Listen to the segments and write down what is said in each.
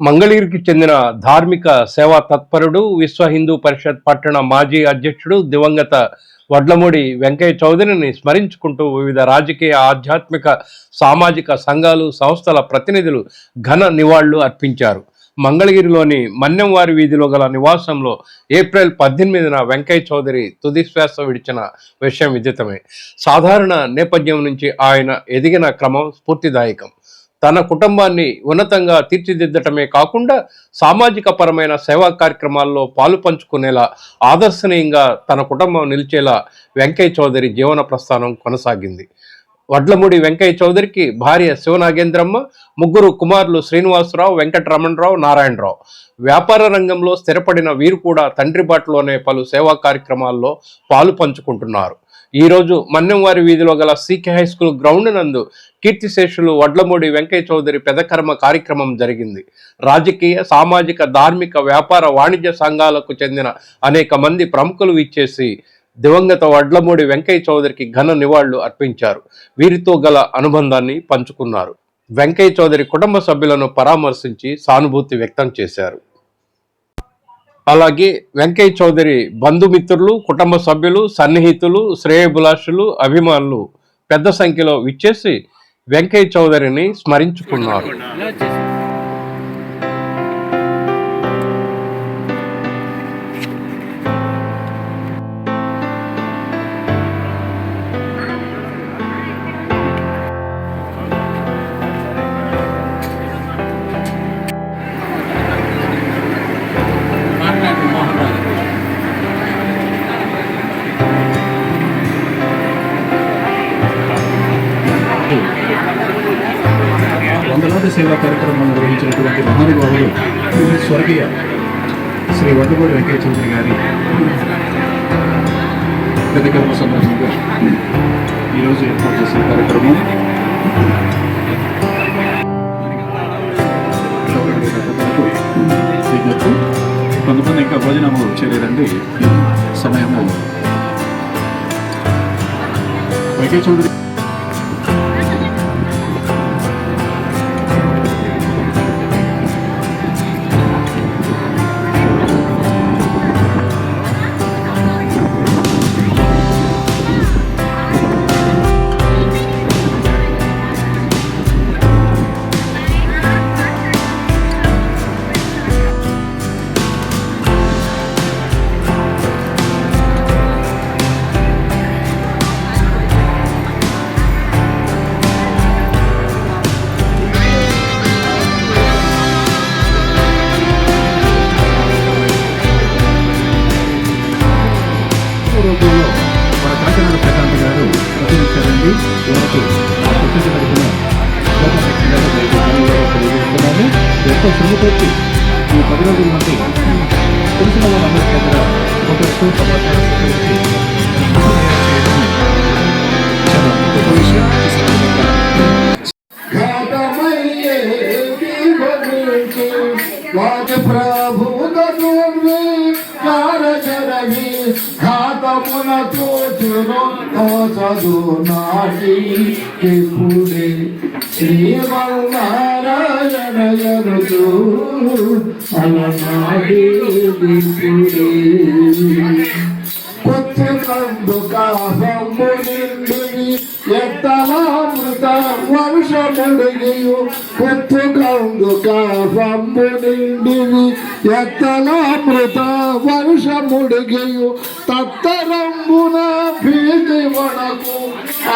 మంగళగిరికి చెందిన ధార్మిక సేవా తత్పరుడు విశ్వ హిందూ పరిషత్ పట్టణ మాజీ అధ్యక్షుడు దివంగత వడ్లమూడి వెంకయ్య చౌదరిని స్మరించుకుంటూ వివిధ రాజకీయ ఆధ్యాత్మిక సామాజిక సంఘాలు సంస్థల ప్రతినిధులు ఘన నివాళులు అర్పించారు. మంగళగిరిలోని మన్నెంవారి వీధిలో గల నివాసంలో ఏప్రిల్ పద్దెనిమిదిన వెంకయ్య చౌదరి తుదిశ్వాస విడిచిన విషయం విదితమే. సాధారణ నేపథ్యం నుంచి ఆయన ఎదిగిన క్రమం స్ఫూర్తిదాయకం. తన కుటుంబాన్ని ఉన్నతంగా తీర్చిదిద్దటమే కాకుండా సామాజిక పరమైన సేవా కార్యక్రమాల్లో పాలు పంచుకునేలా ఆదర్శనీయంగా తన కుటుంబం నిలిచేలా వెంకయ్య చౌదరి జీవన ప్రస్థానం కొనసాగింది. వడ్లమూడి వెంకయ్య చౌదరికి భార్య శివనాగేంద్రమ్మ ముగ్గురు కుమారులు శ్రీనివాసరావు వెంకటరమణరావు నారాయణరావు. వ్యాపార రంగంలో స్థిరపడిన వీరు కూడా తండ్రి బాటలోనే పలు సేవా కార్యక్రమాల్లో పాలు పంచుకుంటున్నారు. ఈరోజు మన్నెంవారి వీధిలో గల సీకే హై స్కూల్ గ్రౌండ్ నందు కీర్తిశేషులు వడ్లమూడి వెంకయ్య చౌదరి పెదకర్మ కార్యక్రమం జరిగింది. రాజకీయ సామాజిక ధార్మిక వ్యాపార వాణిజ్య సంఘాలకు చెందిన అనేక మంది ప్రముఖులు ఇచ్చేసి దివంగత వడ్లమూడి వెంకయ్య చౌదరికి ఘన నివాళులు అర్పించారు. వీరితో గల అనుబంధాన్ని పంచుకున్నారు. వెంకయ్య చౌదరి కుటుంబ సభ్యులను పరామర్శించి సానుభూతి వ్యక్తం చేశారు. అలాగే వెంకయ్య చౌదరి బంధుమిత్రులు కుటుంబ సభ్యులు సన్నిహితులు శ్రేయభిలాషులు అభిమానులు పెద్ద సంఖ్యలో విచ్చేసి వెంకయ్య చౌదరిని స్మరించుకున్నారు. కార్యక్రమాలు నిర్వహించినటువంటి మహానుభావులు స్వర్గీయ శ్రీ వడ్డగూడి వెంకయ్య చౌదరి గారి పెద్ద సందర్భంగా ఈరోజు ఏర్పాటు చేసిన కార్యక్రమం. కొంతమంది ఇంకా భోజనము చేయలేదండి. సమయము. వెంకయ్య ఫోటోస్ సమాచారం సేకరించి చేయడం చాలా గొప్ప విషయం ఈ సందర్భంగా వాటి ప్రభు గనుర్వి కారచరవి ఘాతమున తోచును తోచదు నాటి ఇప్పుడే శ్రీమన్నారాయణ ఎరుదు అలనాటి ఇప్పుడే కొత్తకందు కాపము నిండివి ఎత్తలామృత వర్షముడిగియు తత్తరంబున భీతి వడకు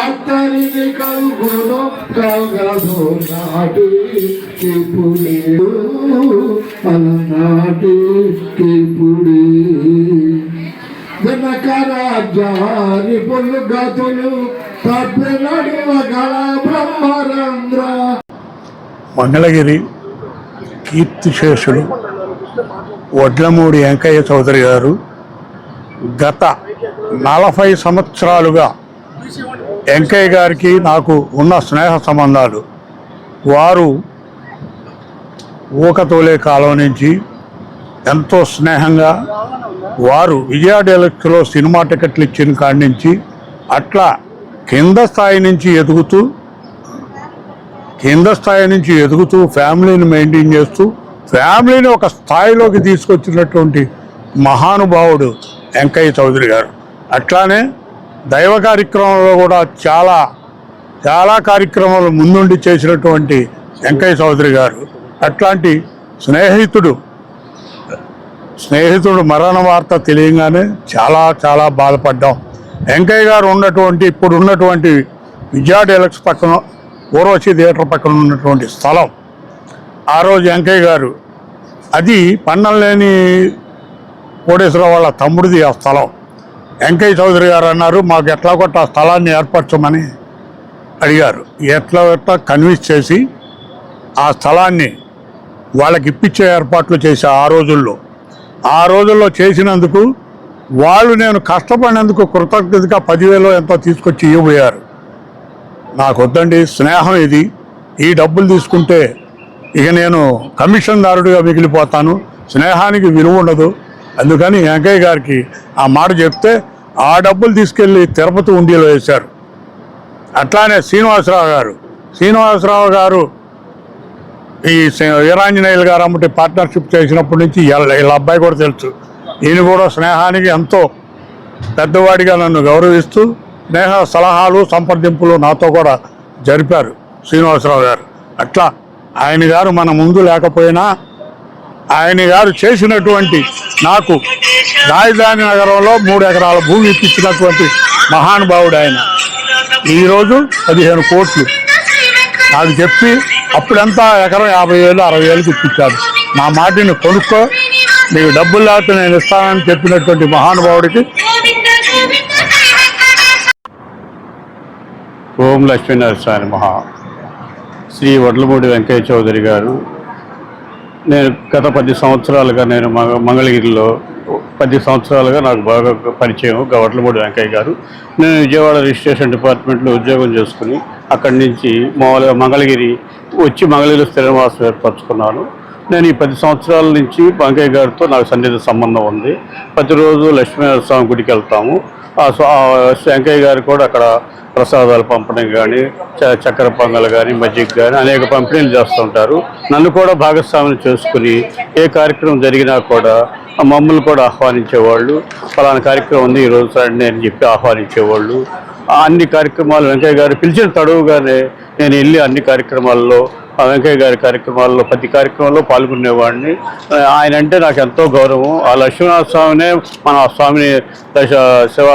అత్తరిని కలుగును కలగదు నాటి కిపుడి. అలనాటి కిపుడి. జనకరాజారి పులు గతులు తప్పినడువగల బ్రహ్మరంధ్ర. మంగళగిరి కీర్తిశేషుడు వడ్లమూడి వెంకయ్య చౌదరి గారు గత నలభై సంవత్సరాలుగా వెంకయ్య గారికి నాకు ఉన్న స్నేహ సంబంధాలు. వారు ఊకతోలే కాలం నుంచి ఎంతో స్నేహంగా వారు విజయ డెలక్స్లో సినిమా టికెట్లు ఇచ్చిన కాడి నుంచి అట్లా కింద స్థాయి నుంచి ఎదుగుతూ కింద స్థాయి నుంచి ఎదుగుతూ ఫ్యామిలీని మెయింటైన్ చేస్తూ ఫ్యామిలీని ఒక స్థాయిలోకి తీసుకొచ్చినటువంటి మహానుభావుడు వెంకయ్య చౌదరి గారు. అట్లానే దైవ కార్యక్రమంలో కూడా చాలా చాలా కార్యక్రమాలు ముందుండి చేసినటువంటి వెంకయ్య చౌదరి గారు. అట్లాంటి స్నేహితుడు స్నేహితుడు మరణ వార్త తెలియగానే చాలా చాలా బాధపడ్డాం. వెంకయ్య గారు ఉన్నటువంటి ఇప్పుడు ఉన్నటువంటి విద్యా డైలక్స్ పక్కన ఊర్వశి థియేటర్ పక్కన ఉన్నటువంటి స్థలం. ఆ రోజు వెంకయ్య గారు అది పన్నంలేని కోటేశ్వరరావు వాళ్ళ తమ్ముడిది ఆ స్థలం. వెంకయ్య చౌదరి గారు అన్నారు మాకు ఎట్లా కొట్ట ఆ స్థలాన్ని ఏర్పరచమని అడిగారు. ఎట్లా ఎట్లా కన్విన్స్ చేసి ఆ స్థలాన్ని వాళ్ళకి ఇప్పించే ఏర్పాట్లు చేశా ఆ రోజుల్లో. ఆ రోజుల్లో చేసినందుకు వాళ్ళు నేను కష్టపడినందుకు కృతజ్ఞతగా పదివేలు ఎంతో తీసుకొచ్చి ఇవ్వబోయారు. నాకు వద్దండి స్నేహం ఇది. ఈ డబ్బులు తీసుకుంటే ఇక నేను కమిషన్దారుడిగా మిగిలిపోతాను స్నేహానికి విలువ ఉండదు. అందుకని వెంకయ్య గారికి ఆ మాట చెప్తే ఆ డబ్బులు తీసుకెళ్ళి తిరుపతి ఉండిలో వేశారు. అట్లానే శ్రీనివాసరావు గారు. శ్రీనివాసరావు గారు ఈ వీరాంజనేయులు గారు అమ్మటి పార్ట్నర్షిప్ చేసినప్పటి నుంచి వీళ్ళ అబ్బాయి కూడా తెలుసు. ఈయన కూడా స్నేహానికి ఎంతో పెద్దవాడిగా నన్ను గౌరవిస్తూ స్నేహ సలహాలు సంప్రదింపులు నాతో కూడా జరిపారు శ్రీనివాసరావు గారు. అట్లా ఆయన గారు మన ముందు లేకపోయినా ఆయన గారు చేసినటువంటి నాకు రాజధాని నగరంలో మూడు ఎకరాల భూమి ఇప్పించినటువంటి మహానుభావుడు ఆయన. ఈరోజు పదిహేను కోట్లు. నాకు చెప్పి అప్పుడంతా ఎకరం యాభై వేలు అరవై వేలకు ఇప్పించారు నా మాటిని కొనుక్కో నీకు డబ్బులు లేకపోతే నేను ఇస్తానని చెప్పినటువంటి మహానుభావుడికి ఓం లక్ష్మీనరసింహ మహా శ్రీ వడ్లమూడి వెంకయ్య చౌదరి గారు. నేను గత పది సంవత్సరాలుగా నేను మంగ మంగళగిరిలో పది సంవత్సరాలుగా నాకు బాగా పరిచయం వడ్లమూడి వెంకయ్య గారు. నేను విజయవాడ రిజిస్ట్రేషన్ డిపార్ట్మెంట్లో ఉద్యోగం చేసుకుని అక్కడి నుంచి మామూలుగా మంగళగిరి వచ్చి మంగళగిరి స్థిరవాసం ఏర్పరచుకున్నాను. నేను ఈ పది సంవత్సరాల నుంచి వెంకయ్య గారితో నాకు సన్నిహిత సంబంధం ఉంది. ప్రతిరోజు లక్ష్మీనరసింహ స్వామి గుడికి వెళ్తాము. ఆ వెంకయ్య గారు కూడా అక్కడ ప్రసాదాలు పంపడం కానీ చ- చక్కెర పొంగల్ కానీ మజ్జిగ కానీ అనేక పంపిణీలు చేస్తుంటారు నన్ను కూడా భాగస్వామ్యం చేసుకుని ఏ కార్యక్రమం జరిగినా కూడా మమ్మల్ని కూడా ఆహ్వానించేవాళ్ళు. ఫలానా కార్యక్రమం ఉంది ఈరోజు రండి అని చెప్పి ఆహ్వానించేవాళ్ళు. అన్ని కార్యక్రమాలు వెంకయ్య గారు పిలిచిన తడువుగానే నేను వెళ్ళి అన్ని కార్యక్రమాల్లో ఆ వెంకయ్య గారి కార్యక్రమాల్లో ప్రతి కార్యక్రమంలో పాల్గొనేవాడిని. ఆయన అంటే నాకు ఎంతో గౌరవం. ఆ లక్ష్మీనాథ స్వామినే మన స్వామిని దశ శివ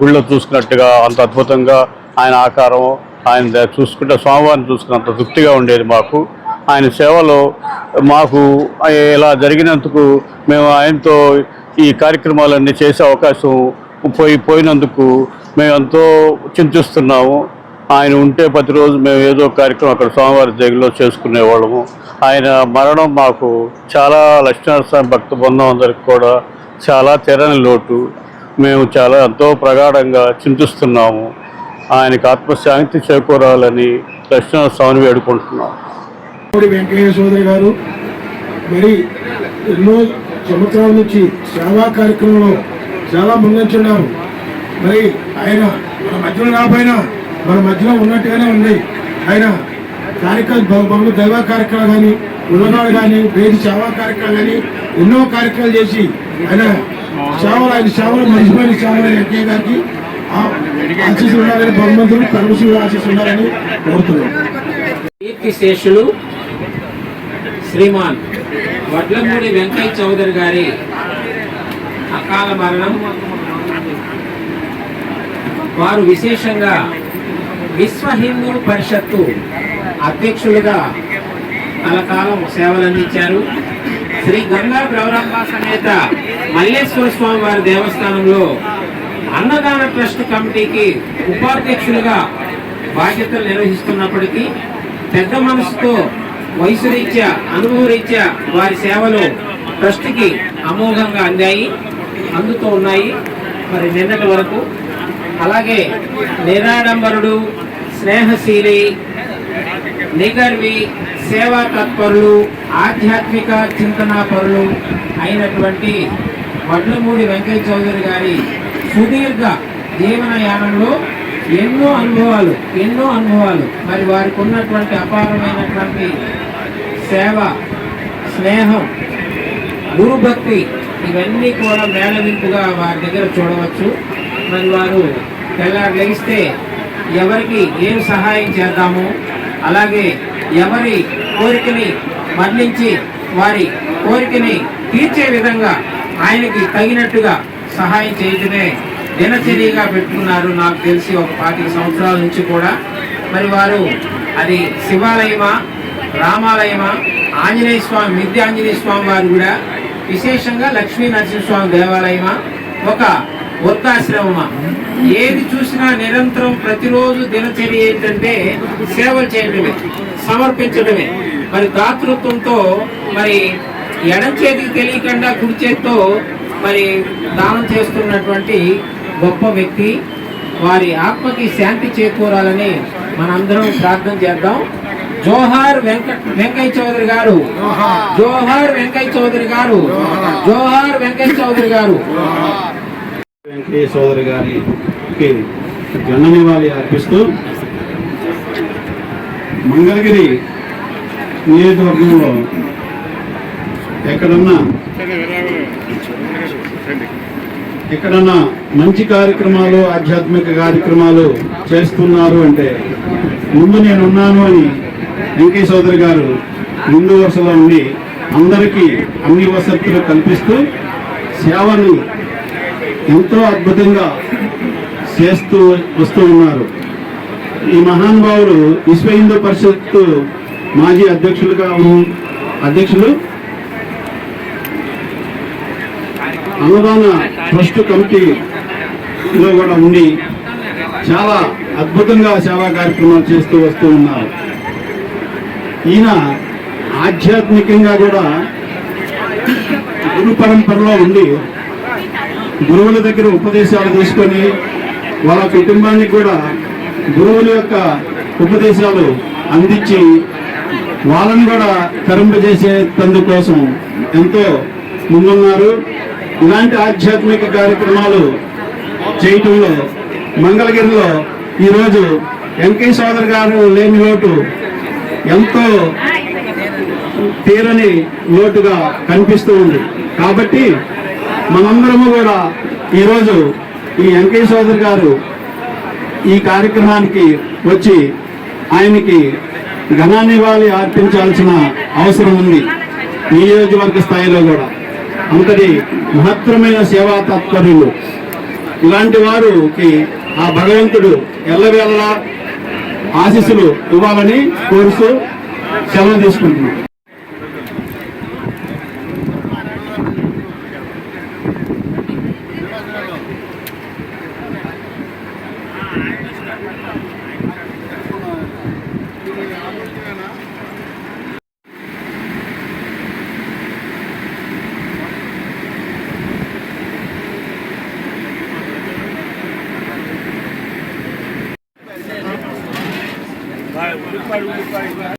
గుళ్ళో చూసుకున్నట్టుగా అంత అద్భుతంగా ఆయన ఆకారం ఆయన చూసుకుంటే స్వామివారిని చూసుకున్నంత తృప్తిగా ఉండేది మాకు. ఆయన సేవలో మాకు ఇలా జరిగినందుకు మేము ఆయనతో ఈ కార్యక్రమాలన్నీ చేసే అవకాశం పోయి పోయినందుకు మేము ఎంతో చింతిస్తున్నాము. ఆయన ఉంటే ప్రతిరోజు మేము ఏదో కార్యక్రమం అక్కడ స్వామివారి దగ్గరలో చేసుకునేవాళ్ళము ఆయన మరణం మాకు చాలా లక్ష్మీనరస్వామి భక్త బృందం అందరికి కూడా చాలా తెరని లోటు. మేము చాలా ఎంతో ప్రగాఢంగా చింతిస్తున్నాము. ఆయనకు ఆత్మశాంతి చేకూరాలని లక్ష్మీనరస్వామిని వేడుకుంటున్నాం. కోడి వెంకయ్య సోదరి గారు మరి ఎన్నో సంవత్సరాల నుంచి సేవా కార్యక్రమంలో చాలా ముందంచున్నారు మరి ఆయన మన మధ్యలో రాబోయినా మన మధ్యలో ఉన్నట్టుగానే ఉంది ఆయన కార్యక్రమం దైవ కార్యక్రమాలు కానీ ఉల్లనాడు కానీ వేది సేవా కార్యక్రమాలు కానీ ఎన్నో కార్యక్రమాలు చేసి ఆయన సేవలు ఆయన సేవలు మర్చిపోయిన సేవలు వెంకయ్య గారికి ఆశీస్సు ఉండాలని భగవంతుడు పరమశివుడు ఆశీస్సు ఉండాలని కోరుతున్నాం కీర్తిశేషులు శ్రీమాన్ వడ్లమూడి వెంకయ్య చౌదరి గారి అకాల మరణం. వారు విశేషంగా విశ్వ హిందూ పరిషత్తు అధ్యక్షులుగా కలకాలం సేవలందించారు. శ్రీ గంగా గౌరమ్మ సమేత మల్లేశ్వర స్వామి వారి దేవస్థానంలో అన్నదాన ట్రస్ట్ కమిటీకి ఉపాధ్యక్షులుగా బాధ్యతలు నిర్వహిస్తున్నప్పటికీ పెద్ద మనసుతో వయసు రీత్యా అనుభవ రీత్యా వారి సేవలు ట్రస్ట్కి అమోఘంగా అందాయి అందుతూ ఉన్నాయి. మరి నిన్నటి వరకు అలాగే నిరాడంబరుడు స్నేహశీలి నిగర్వి సేవా తత్పరులు ఆధ్యాత్మిక చింతనాపరులు అయినటువంటి వడ్లమూడి వెంకయ్య చౌదరి గారి సుదీర్ఘ జీవనయానంలో ఎన్నో అనుభవాలు ఎన్నో అనుభవాలు. మరి వారికి ఉన్నటువంటి అపారమైనటువంటి సేవ స్నేహం గురుభక్తి ఇవన్నీ కూడా మేళవింపుగా వారి దగ్గర చూడవచ్చు. మరి వారు తెల్లారు లేస్తే ఎవరికి ఏం సహాయం చేద్దాము అలాగే ఎవరి కోరికని మరణించి వారి కోరికని తీర్చే విధంగా ఆయనకి తగినట్టుగా సహాయం చేయటమే దినచర్యగా పెట్టుకున్నారు. నాకు తెలిసి ఒక పాతిక సంవత్సరాల నుంచి కూడా. మరి వారు అది శివాలయమా రామాలయమా ఆంజనేయ స్వామి మిద్య ఆంజనేయ స్వామి వారు కూడా విశేషంగా లక్ష్మీ నరసింహస్వామి దేవాలయమా ఒక వృద్ధాశ్రమమా? ఏది చూసినా నిరంతరం ప్రతిరోజు దినచర్య ఏంటంటే సేవలు చేయడమే సమర్పించడమే మరి దాతృత్వంతో మరి ఎడం చేతికి తెలియకుండా కుడి చేతితో మరి దానం చేస్తున్నటువంటి గొప్ప వ్యక్తి వారి ఆత్మకి శాంతి చేకూరాలని మనందరం ప్రార్థన చేద్దాం. జోహార్ వెంక వెంకయ్య చౌదరి గారు. జోహార్. వెంకయ్య చౌదరి గారు. జోహార్ వెంకయ్య చౌదరి గారు. ఏ సోదరి గారికి జన్మ నివాళి అర్పిస్తూ మంగళగిరి నియోజకవర్గంలో ఎక్కడన్నా ఎక్కడన్నా మంచి కార్యక్రమాలు ఆధ్యాత్మిక కార్యక్రమాలు చేస్తున్నారు అంటే ముందు నేను ఉన్నాను అని వెంకయ్య సోదరి గారు ముందు వరుసలో ఉండి అందరికీ అన్ని వసతులు కల్పిస్తూ సేవని ఎంతో అద్భుతంగా చేస్తూ వస్తూ ఉన్నారు. ఈ మహానుభావులు విశ్వ హిందూ పరిషత్ మాజీ అధ్యక్షులుగా అధ్యక్షులు అనుదాన ట్రస్ట్ కమిటీలో కూడా ఉండి చాలా అద్భుతంగా సేవా కార్యక్రమాలు చేస్తూ వస్తూ ఉన్నారు. ఈయన ఆధ్యాత్మికంగా కూడా గురు పరంపరలో ఉండి గురువుల దగ్గర ఉపదేశాలు తీసుకొని వాళ్ళ కుటుంబానికి కూడా గురువుల యొక్క ఉపదేశాలు అందించి వాళ్ళని కూడా కరింపజేసే కోసం ఎంతో ముందున్నారు. ఇలాంటి ఆధ్యాత్మిక కార్యక్రమాలు చేయటంలో మంగళగిరిలో ఈరోజు వెంకయ్య సోదరు గారు లేని లోటు ఎంతో తీరని లోటుగా కనిపిస్తూ ఉంది. కాబట్టి మనందరము కూడా ఈరోజు ఈ వెంకయ్య గారు ఈ కార్యక్రమానికి వచ్చి ఆయనకి ఘనానివాళి అర్పించాల్సిన అవసరం ఉంది. నియోజకవర్గ స్థాయిలో కూడా. అంతటి మహత్తరమైన సేవా తత్పరులు. ఇలాంటి వారికి ఆ భగవంతుడు ఎల్లవేళలా ఆశీస్సులు ఇవ్వాలని కోరుతూ సెలవు తీసుకుంటున్నాం.